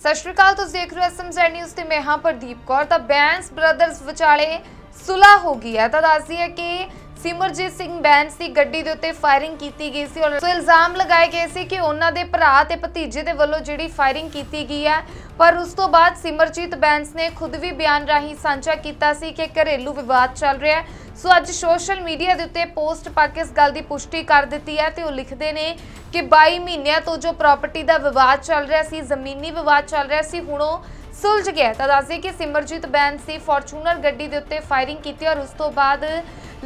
ਸਤਿ ਸ਼੍ਰੀ ਅਕਾਲ, ਤੁਸੀਂ ਦੇਖ ਰਹੇ ਹੋ ਐਸਐਮਜ਼ੈਡ ਨਿਊਜ਼ ਤੇ ਮੈਂ ਹਾਂ ਪ੍ਰਦੀਪ ਕੌਰ। ਤਾਂ ਬੈਂਸ ਬ੍ਰਦਰਜ਼ ਵਿਚਾਲੇ ਸੁਲ੍ਹਾ ਹੋ ਗਈ ਹੈ। ਤਾਂ ਦੱਸਦੀ ਹੈ ਕਿ ਸਿਮਰਜੀਤ ਸਿੰਘ ਬੈਂਸ ਦੀ ਗੱਡੀ ਦੇ ਉੱਤੇ ਫਾਇਰਿੰਗ ਕੀਤੀ ਗਈ ਸੀ ਔਰ ਸੋ ਇਲਜ਼ਾਮ ਲਗਾਏ ਗਏ ਸੀ ਕਿ ਉਹਨਾਂ ਦੇ ਭਰਾ ਤੇ ਭਤੀਜੇ ਦੇ ਵੱਲੋਂ ਜਿਹੜੀ ਫਾਇਰਿੰਗ ਕੀਤੀ ਗਈ ਹੈ, ਪਰ ਉਸ ਤੋਂ ਬਾਅਦ ਸਿਮਰਜੀਤ ਬੈਂਸ ਨੇ ਖੁਦ ਵੀ ਬਿਆਨ ਰਾਹੀਂ ਸਾਂਝਾ ਕੀਤਾ ਸੀ ਕਿ ਘਰੇਲੂ ਵਿਵਾਦ ਚੱਲ ਰਿਹਾ ਹੈ। ਸੋ ਅੱਜ ਸੋਸ਼ਲ ਮੀਡੀਆ ਦੇ ਉੱਤੇ ਪੋਸਟ ਪਾ ਕੇ ਇਸ ਗੱਲ ਦੀ ਪੁਸ਼ਟੀ ਕਰ ਦਿੱਤੀ ਹੈ ਤੇ ਉਹ ਲਿਖਦੇ ਨੇ ਕਿ 22 ਮਹੀਨਿਆਂ ਤੋਂ ਜੋ ਪ੍ਰਾਪਰਟੀ ਦਾ ਵਿਵਾਦ ਚੱਲ ਰਿਹਾ ਸੀ, ਜ਼ਮੀਨੀ ਵਿਵਾਦ ਚੱਲ ਰਿਹਾ ਸੀ, ਹੁਣ ਉਹ ਸੁਲਝ ਗਿਆ ਤਾਂ ਦੱਸਦੇ ਕਿ ਸਿਮਰਜੀਤ ਬੈਂਸ ਸੀ ਫੋਰਚੂਨਰ ਗੱਡੀ ਦੇ ਉੱਤੇ ਫਾਇਰਿੰਗ ਕੀਤੀ ਔਰ ਉਸ ਤੋਂ ਬਾਅਦ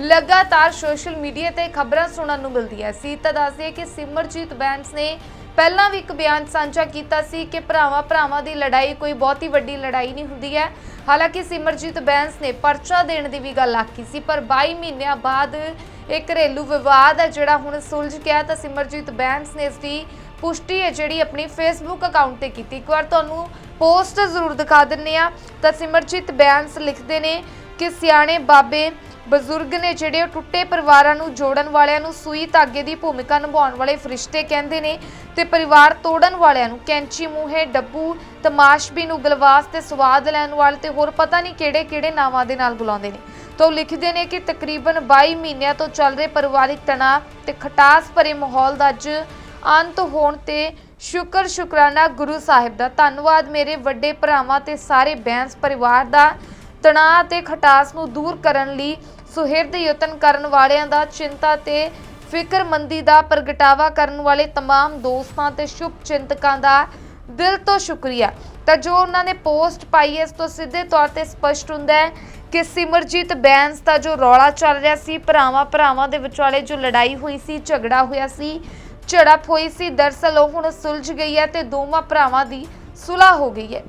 ਲਗਾਤਾਰ ਸੋਸ਼ਲ ਮੀਡੀਆ ਤੇ ਖਬਰਾਂ ਸੁਣਨ ਨੂੰ ਮਿਲਦੀਆਂ ਸੀ ਤਾਂ ਦੱਸਦੇ ਕਿ ਸਿਮਰਜੀਤ ਬੈਂਸ ਨੇ ਪਹਿਲਾਂ ਵੀ ਇੱਕ ਬਿਆਨ ਸਾਂਝਾ ਕੀਤਾ ਸੀ ਕਿ ਭਰਾਵਾਂ ਭਰਾਵਾਂ ਦੀ ਲੜਾਈ ਕੋਈ ਬਹੁਤੀ ਵੱਡੀ ਲੜਾਈ ਨਹੀਂ ਹੁੰਦੀ ਹੈ। ਹਾਲਾਂਕਿ ਸਿਮਰਜੀਤ ਬੈਂਸ ਨੇ ਪਰਚਾ ਦੇਣ ਦੀ ਵੀ ਗੱਲ ਆਖੀ ਸੀ, ਪਰ 22 ਮਹੀਨਿਆਂ ਬਾਅਦ ਇਹ ਘਰੇਲੂ ਵਿਵਾਦ ਹੈ ਜਿਹੜਾ ਹੁਣ ਸੁਲਝ ਗਿਆ ਤਾਂ ਸਿਮਰਜੀਤ ਬੈਂਸ ਨੇ ਇਸ ਦੀ ਪੁਸ਼ਟੀ ਹੈ ਜਿਹੜੀ ਆਪਣੀ ਫੇਸਬੁੱਕ ਅਕਾਊਂਟ ਤੇ ਕੀਤੀ। ਇੱਕ ਵਾਰ ਤੁਹਾਨੂੰ ਪੋਸਟ ਜ਼ਰੂਰ ਦਿਖਾ ਦਿੰਨੇ ਆ ਤਾਂ ਸਿਮਰਜੀਤ ਬੈਂਸ ਲਿਖਦੇ ਨੇ ਕਿ ਸਿਆਣੇ ਬਾਬੇ ਬਜ਼ੁਰਗ ਨੇ ਜਿਹੜੇ ਉਹ ਟੁੱਟੇ ਪਰਿਵਾਰਾਂ ਨੂੰ ਜੋੜਨ ਵਾਲਿਆਂ ਨੂੰ ਸੂਈ ਧਾਗੇ ਦੀ ਭੂਮਿਕਾ ਨਿਭਾਉਣ ਵਾਲੇ ਫਰਿਸ਼ਤੇ ਕਹਿੰਦੇ ਨੇ ਤੇ ਪਰਿਵਾਰ ਤੋੜਨ ਵਾਲਿਆਂ ਨੂੰ ਕੈਂਚੀ ਮੂਹੇ, ਡੱਬੂ ਤਮਾਸ਼ਬੀ ਨੂੰ ਗਲਵਾਸ ਤੇ ਸਵਾਦ ਲੈਣ ਵਾਲੇ ਤੇ ਹੋਰ ਪਤਾ ਨਹੀਂ ਕਿਹੜੇ-ਕਿਹੜੇ ਨਾਵਾਂ ਦੇ ਨਾਲ ਬੁਲਾਉਂਦੇ ਨੇ। ਤਾਂ ਉਹ ਲਿਖਦੇ ਨੇ ਕਿ ਤਕਰੀਬਨ 22 ਮਹੀਨਿਆਂ ਤੋਂ ਚੱਲ ਰਹੇ ਪਰਿਵਾਰਿਕ ਤਣਾਅ ਤੇ ਖਟਾਸ ਭਰੇ ਮਾਹੌਲ ਦਾ ਅੱਜ ਅੰਤ ਹੋਣ ਤੇ ਸ਼ੁਕਰ ਸ਼ੁਕਰਾਨਾ ਗੁਰੂ ਸਾਹਿਬ ਦਾ ਧੰਨਵਾਦ ਮੇਰੇ ਵੱਡੇ ਭਰਾਵਾਂ ਤੇ ਸਾਰੇ ਬੈਂਸ ਪਰਿਵਾਰ ਦਾ ਤਣਾਅ ਤੇ ਖਟਾਸ ਨੂੰ ਦੂਰ ਕਰਨ ਲਈ ਸੁਹਿਰਦ ਯਤਨ ਕਰਨ ਵਾਲਿਆਂ ਦਾ ਚਿੰਤਾ ਤੇ ਫਿਕਰਮੰਦੀ ਦਾ ਪ੍ਰਗਟਾਵਾ ਕਰਨ ਵਾਲੇ तमाम ਦੋਸਤਾਂ ਤੇ ਸ਼ੁਭ ਚਿੰਤਕਾਂ ਦਾ ਦਿਲ ਤੋਂ ਸ਼ੁਕਰੀਆ ਤਾਂ ਜੋ ਉਹਨਾਂ ਨੇ ਪੋਸਟ ਪਾਈ ਹੈ ਇਸ ਤੋਂ ਸਿੱਧੇ ਤੌਰ ਤੇ ਸਪਸ਼ਟ ਹੁੰਦਾ ਹੈ ਕਿ ਸਿਮਰਜੀਤ ਬੈਂਸ ਦਾ ਜੋ ਰੌਲਾ ਚੱਲ ਰਿਹਾ ਸੀ ਭਰਾਵਾਂ ਭਰਾਵਾਂ ਦੇ ਵਿਚਾਲੇ ਜੋ ਲੜਾਈ ਹੋਈ ਸੀ ਝਗੜਾ ਹੋਇਆ ਸੀ ਝੜਪ ਹੋਈ ਸੀ। ਦਰਸਲ ਉਹ ਹੁਣ ਸੁਲਝ ਗਈ ਹੈ ਤੇ ਦੋਵਾਂ ਭਰਾਵਾਂ ਦੀ ਸੁਲ੍ਹਾ ਹੋ ਗਈ ਹੈ।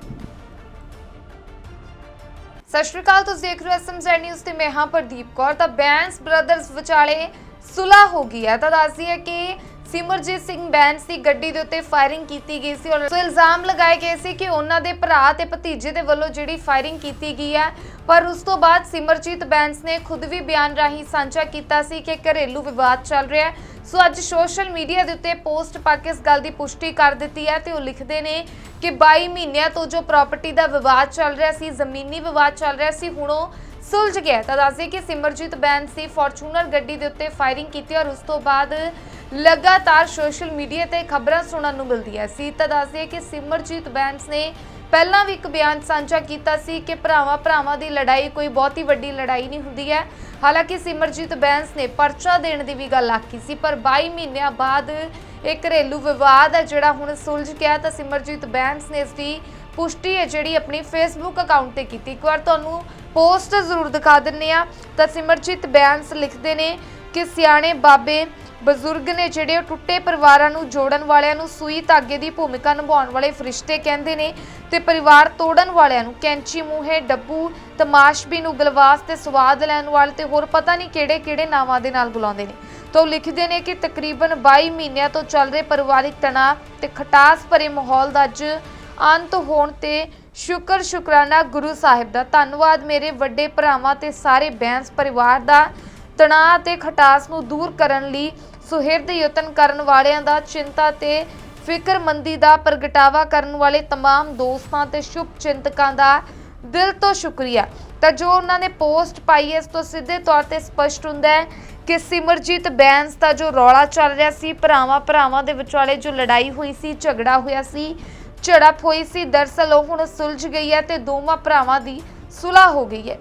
ਸਤਿ ਸ਼੍ਰੀ ਅਕਾਲ, ਤੁਸੀਂ ਦੇਖ ਰਹੇ ਹੋ ਐਸਐਮਜ਼ੈਡ ਨਿਊਜ਼ ਤੇ ਮੈਂ ਹਾਂ ਪ੍ਰਦੀਪ ਕੌਰ। ਤਾਂ ਬੈਂਸ ਬ੍ਰਦਰਜ਼ ਵਿਚਾਲੇ ਸੁਲ੍ਹਾ ਹੋ ਗਈ ਹੈ। ਤਾਂ ਦੱਸਦੀ ਹੈ ਕਿ ਸਿਮਰਜੀਤ ਸਿੰਘ ਬੈਂਸ ਦੀ ਗੱਡੀ ਦੇ ਉੱਤੇ ਫਾਇਰਿੰਗ ਕੀਤੀ ਗਈ ਸੀ ਔਰ ਸੋ ਇਲਜ਼ਾਮ ਲਗਾਏ ਗਏ ਸੀ ਕਿ ਉਹਨਾਂ ਦੇ ਭਰਾ ਤੇ ਭਤੀਜੇ ਦੇ ਵੱਲੋਂ ਜਿਹੜੀ ਫਾਇਰਿੰਗ ਕੀਤੀ ਗਈ ਹੈ। ਪਰ ਉਸ ਤੋਂ ਬਾਅਦ ਸਿਮਰਜੀਤ ਬੈਂਸ ਨੇ ਖੁਦ ਵੀ ਬਿਆਨ ਰਾਹੀਂ ਸਾਂਝਾ ਕੀਤਾ ਸੀ ਕਿ ਘਰੇਲੂ ਵਿਵਾਦ ਚੱਲ ਰਿਹਾ ਹੈ। ਸੋ ਅੱਜ ਸੋਸ਼ਲ ਮੀਡੀਆ ਦੇ ਉੱਤੇ ਪੋਸਟ ਪਾ ਕੇ ਇਸ ਗੱਲ ਦੀ ਪੁਸ਼ਟੀ ਕਰ ਦਿੱਤੀ ਹੈ ਤੇ ਉਹ ਲਿਖਦੇ ਨੇ ਕਿ 22 ਮਹੀਨਿਆਂ ਤੋਂ ਜੋ ਪ੍ਰਾਪਰਟੀ ਦਾ ਵਿਵਾਦ ਚੱਲ ਰਿਹਾ ਸੀ, ਜ਼ਮੀਨੀ ਵਿਵਾਦ ਚੱਲ ਰਿਹਾ ਸੀ, ਹੁਣ ਉਹ ਸੁਲਝ ਗਿਆ ਤਾਂ ਦੱਸਦੇ ਕਿ ਸਿਮਰਜੀਤ ਬੈਂਸ ਸੀ ਫੋਰਚੂਨਰ ਗੱਡੀ ਦੇ ਉੱਤੇ ਫਾਇਰਿੰਗ ਕੀਤੀ ਔਰ ਉਸ ਤੋਂ ਬਾਅਦ ਲਗਾਤਾਰ ਸੋਸ਼ਲ ਮੀਡੀਆ ਤੇ ਖਬਰਾਂ ਸੁਣਨ ਨੂੰ ਮਿਲਦੀਆਂ ਸੀ। ਤਾਂ ਦੱਸਦੇ ਕਿ ਸਿਮਰਜੀਤ ਬੈਂਸ ਨੇ ਪਹਿਲਾਂ ਵੀ ਇੱਕ ਬਿਆਨ ਸਾਂਝਾ ਕੀਤਾ ਸੀ ਕਿ ਭਰਾਵਾਂ ਭਰਾਵਾਂ ਦੀ ਲੜਾਈ ਕੋਈ ਬਹੁਤੀ ਵੱਡੀ ਲੜਾਈ ਨਹੀਂ ਹੁੰਦੀ ਹੈ। ਹਾਲਾਂਕਿ ਸਿਮਰਜੀਤ ਬੈਂਸ ਨੇ ਪਰਚਾ ਦੇਣ ਦੀ ਵੀ ਗੱਲ ਆਖੀ ਸੀ, ਪਰ 22 ਮਹੀਨਿਆਂ ਬਾਅਦ ਇਹ ਘਰੇਲੂ ਵਿਵਾਦ ਹੈ ਜਿਹੜਾ ਹੁਣ ਸੁਲਝ ਗਿਆ ਤਾਂ ਸਿਮਰਜੀਤ ਬੈਂਸ ਨੇ ਇਸ ਦੀ ਪੁਸ਼ਟੀ ਹੈ ਜਿਹੜੀ ਆਪਣੀ ਫੇਸਬੁੱਕ ਅਕਾਊਂਟ ਤੇ ਕੀਤੀ। ਇੱਕ ਵਾਰ ਤੁਹਾਨੂੰ ਪੋਸਟ ਜ਼ਰੂਰ ਦਿਖਾ ਦਿੰਨੇ ਆ। ਤਾਂ ਸਿਮਰਜੀਤ ਬੈਂਸ ਲਿਖਦੇ ਨੇ ਕਿ ਸਿਆਣੇ ਬਾਬੇ ਬਜ਼ੁਰਗ ਨੇ ਜਿਹੜੇ ਉਹ ਟੁੱਟੇ ਪਰਿਵਾਰਾਂ ਨੂੰ ਜੋੜਨ ਵਾਲਿਆਂ ਨੂੰ ਸੂਈ ਧਾਗੇ ਦੀ ਭੂਮਿਕਾ ਨਿਭਾਉਣ ਵਾਲੇ ਫਰਿਸ਼ਤੇ ਕਹਿੰਦੇ ਨੇ ਤੇ ਪਰਿਵਾਰ ਤੋੜਨ ਵਾਲਿਆਂ ਨੂੰ ਕੈਂਚੀ ਮੂਹੇ, ਡੱਬੂ ਤਮਾਸ਼ਬੀ ਨੂੰ ਗਲਵਾਸ ਤੇ ਸਵਾਦ ਲੈਣ ਵਾਲੇ ਤੇ ਹੋਰ ਪਤਾ ਨਹੀਂ ਕਿਹੜੇ-ਕਿਹੜੇ ਨਾਵਾਂ ਦੇ ਨਾਲ ਬੁਲਾਉਂਦੇ ਨੇ। ਤਾਂ ਉਹ ਲਿਖਦੇ ਨੇ ਕਿ ਤਕਰੀਬਨ 22 ਮਹੀਨਿਆਂ ਤੋਂ ਚੱਲ ਰਹੇ ਪਰਿਵਾਰਿਕ ਤਣਾਅ ਤੇ ਖਟਾਸ ਭਰੇ ਮਾਹੌਲ ਦਾ ਅੱਜ ਅੰਤ ਹੋਣ ਤੇ ਸ਼ੁਕਰ ਸ਼ੁਕਰਾਨਾ ਗੁਰੂ ਸਾਹਿਬ ਦਾ ਧੰਨਵਾਦ ਮੇਰੇ ਵੱਡੇ ਭਰਾਵਾਂ ਤੇ ਸਾਰੇ ਬੈਂਸ ਪਰਿਵਾਰ ਦਾ ਤਣਾਅ ਤੇ ਖਟਾਸ ਨੂੰ ਦੂਰ ਕਰਨ ਲਈ ਸੁਹਿਰਦ ਯਤਨ ਕਰਨ ਵਾਲਿਆਂ ਦਾ ਚਿੰਤਾ ਤੇ ਫਿਕਰਮੰਦੀ ਦਾ ਪ੍ਰਗਟਾਵਾ ਕਰਨ ਵਾਲੇ तमाम ਦੋਸਤਾਂ ਤੇ ਸ਼ੁਭ ਚਿੰਤਕਾਂ ਦਾ ਦਿਲ ਤੋਂ ਸ਼ੁਕਰੀਆ ਤਾਂ ਜੋ ਉਹਨਾਂ ਨੇ ਪੋਸਟ ਪਾਈ ਹੈ ਇਸ ਤੋਂ ਸਿੱਧੇ ਤੌਰ ਤੇ ਸਪਸ਼ਟ ਹੁੰਦਾ ਹੈ ਕਿ ਸਿਮਰਜੀਤ ਬੈਂਸ ਦਾ ਜੋ ਰੌਲਾ ਚੱਲ ਰਿਹਾ ਸੀ ਭਰਾਵਾਂ ਭਰਾਵਾਂ ਦੇ ਵਿਚਾਲੇ ਜੋ ਲੜਾਈ ਹੋਈ ਸੀ ਝਗੜਾ ਹੋਇਆ ਸੀ ਝੜਪ ਹੋਈ ਸੀ। ਦਰਸਲ ਉਹ ਹੁਣ ਸੁਲਝ ਗਈ ਹੈ ਤੇ ਦੋਵਾਂ ਭਰਾਵਾਂ ਦੀ ਸੁਲ੍ਹਾ ਹੋ ਗਈ ਹੈ।